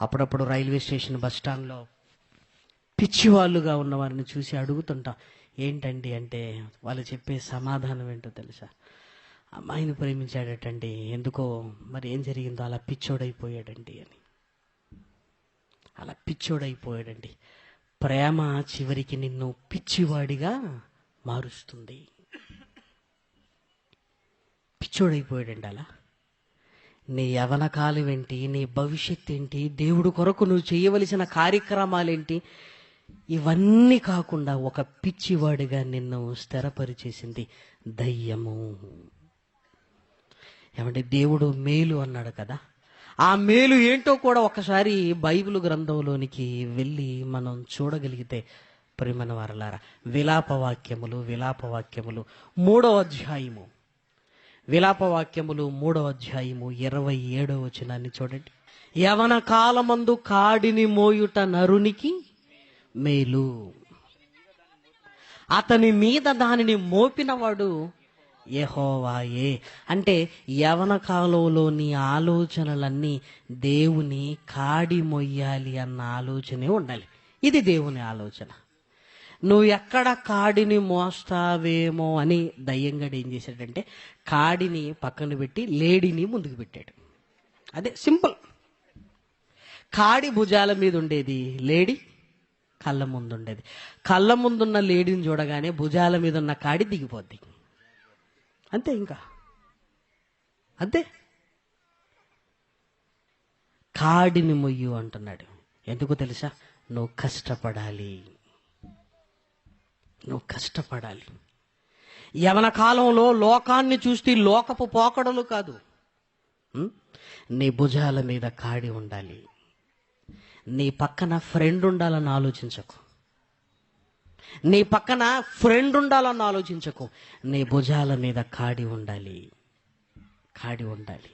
అప్పుడప్పుడు railway station bus స్టాండ్లో పిచ్చివాళ్ళుగా ఉన్న వారిని చూసి అడుగుతుంటాం ఏంటండి అంటే వాళ్ళు చెప్పే సమాధానం ఏంటో తెలుసా? అమ్మాయిని ప్రేమించాడటండి ఎందుకో మరి ఏం జరిగిందో అలా పిచ్చోడైపోయాడండి అని. అలా పిచ్చోడైపోయాడండి. ప్రేమ చివరికి నిన్ను పిచ్చివాడిగా మారుస్తుంది. పిచ్చోడైపోయాడండి అలా. నీ యవనకాలం ఏంటి నీ భవిష్యత్ ఏంటి దేవుడు కొరకు నువ్వు చేయవలసిన కార్యక్రమాలేంటి? ఇవన్నీ కాకుండా ఒక పిచ్చివాడిగా నిన్ను స్థిరపరిచేసింది దయ్యము. ఏమంటే దేవుడు మేలు అన్నాడు కదా? ఆ మేలు ఏంటో కూడా ఒకసారి బైబిల్ గ్రంథంలోనికి వెళ్ళి మనం చూడగలిగితే ప్రేమన వారలారా విలాపవాక్యములు విలాపవాక్యములు మూడవ అధ్యాయము. విలాపవాక్యములు మూడవ అధ్యాయము ఇరవై ఏడవ వచనాన్ని చూడండి. యవన కాలమందు కాడిని మోయుట నరునికి మేలు. అతని మీద దానిని మోపినవాడు యహోవాయే. అంటే యవన కాలంలోని ఆలోచనలన్నీ దేవుని కాడి మొయ్యాలి అన్న ఆలోచనే ఉండాలి. ఇది దేవుని ఆలోచన. నువ్వు ఎక్కడ కాడిని మోస్తావేమో అని దయ్యంగాడు ఏం చేశాడంటే కాడిని పక్కన పెట్టి లేడీని ముందుకు పెట్టాడు. అదే సింపుల్. కాడి భుజాల మీద ఉండేది లేడీ కళ్ళ ముందు ఉండేది. కళ్ళ ముందున్న లేడీని చూడగానే భుజాల మీద ఉన్న కాడి దిగిపోద్ది. అంతే ఇంకా. అంతే. కాడిని మొయ్యు అంటున్నాడు. ఎందుకు తెలుసా? నువ్వు కష్టపడాలి. నువ్వు కష్టపడాలి. యవన కాలంలో లోకాన్ని చూస్తే లోకపు పోకడలు కాదు. నీ భుజాల మీద కాడి ఉండాలి. నీ పక్కన ఫ్రెండ్ ఉండాలని ఆలోచించకు. నీ పక్కన ఫ్రెండ్ ఉండాలని ఆలోచించకు. నీ భుజాల మీద కాడి ఉండాలి. కాడి ఉండాలి.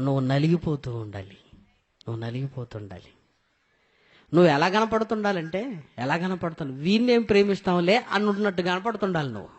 నువ్వు నలిగిపోతూ ఉండాలి. నువ్వు నలిగిపోతూ ఉండాలి. నువ్వు ఎలా కనపడుతుండాలంటే ఎలా కనపడుతున్నావు వీళ్ళేం ప్రేమిస్తావులే అన్నట్టు కనపడుతుండాలి నువ్వు.